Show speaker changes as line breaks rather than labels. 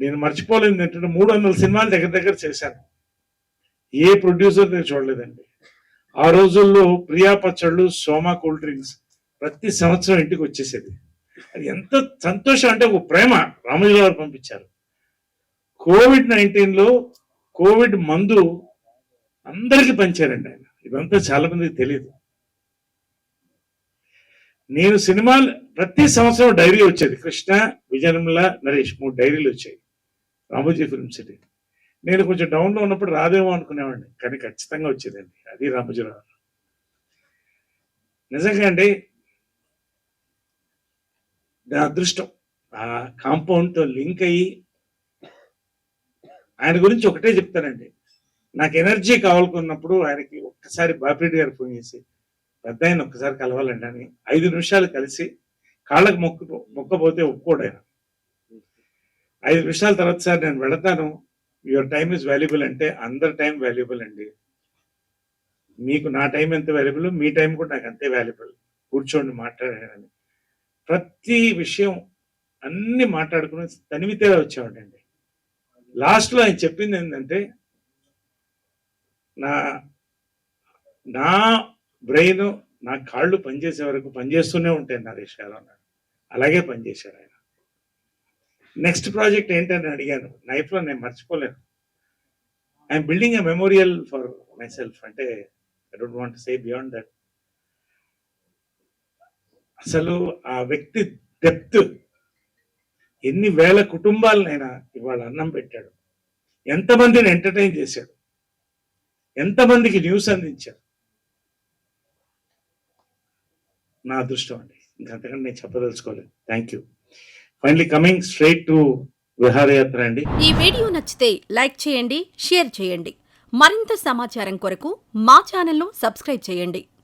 నేను మర్చిపోలేదు ఏంటంటే మూడు వందల సినిమాలు దగ్గర దగ్గర చేశాను. ఏ ప్రొడ్యూసర్ నేను చూడలేదండి. ఆ రోజుల్లో ప్రియా పచ్చళ్ళు సోమా కూల్ డ్రింక్స్ ప్రతి సంవత్సరం ఇంటికి వచ్చేసేది. అది ఎంత సంతోషం అంటే ఒక ప్రేమ రామోజీ గారు పంపించారు. కోవిడ్ నైన్టీన్లో కోవిడ్ మందు అందరికీ పంచారండి ఆయన. ఇదంతా చాలా మందికి తెలియదు నేను సినిమాలు ప్రతి సంవత్సరం డైరీ వచ్చేది. కృష్ణ విజయనిర్మల నరేష్ మూడు డైరీలు వచ్చాయి. రామోజీ ఫిల్మ్ సిటీ నేను కొంచెం డౌన్లో ఉన్నప్పుడు రాదేమో అనుకునేవాడిని కానీ ఖచ్చితంగా వచ్చేదండి అది రామోజీరావు. నిజంగా అండి నా అదృష్టం ఆ కాంపౌండ్తో లింక్ అయ్యి ఆయన గురించి ఒకటే చెప్తానండి. నాకు ఎనర్జీ కావాలనుకున్నప్పుడు ఆయనకి ఒక్కసారి బాపిరెడ్డి గారు ఫోన్ చేసి పెద్ద ఆయన ఒక్కసారి కలవాలండి అని ఐదు నిమిషాలు కలిసి కాళ్ళకు మొక్కు మొక్కపోతే ఒప్పుకోడు ఆయన. ఐదు నిమిషాల తర్వాత సార్ నేను వెళతాను. యువర్ టైం ఇస్ వాల్యుబుల్ అంటే అందరి టైం వాల్యుబుల్ అండి. మీకు నా టైం ఎంత వాల్యుబుల్ మీ టైం కూడా నాకు అంతే వాల్యుబుల్ కూర్చోండి మాట్లాడాలని ప్రతి విషయం అన్ని మాట్లాడుకుని తనివితే వచ్చేవాడండి లాస్ట్లో ఆయన చెప్పింది ఏంటంటే నా నా బ్రెయిన్ నా కాళ్ళు పనిచేసే వరకు పనిచేస్తూనే ఉంటాయి నరేష్ గారు అన్నాడు. అలాగే పనిచేశారు ఆయన. నెక్స్ట్ ప్రాజెక్ట్ ఏంటని అడిగాను. లైఫ్లో నేను మర్చిపోలేను. I'm building a memorial for myself అంటే I don't want say beyond that అసలు ఆ వ్యక్తి డెప్త్ ఎన్ని వేల కుటుంబాలనైనా ఇవాళ అన్నం పెట్టాడు. ఎంతమందిని ఎంటర్టైన్ చేశాడు. ఎంతమందికి న్యూస్ అందించాడు. నా అదృష్టం అండి. ఇంకంతకంటే నేను చెప్పదలుచుకోలేదు. Thank you finally coming straight to విహారయాత్ర అండి.
ఈ వీడియో నచ్చితే లైక్ చేయండి షేర్ చేయండి. మరింత సమాచారం కొరకు మా ఛానల్ను సబ్స్క్రైబ్ చేయండి.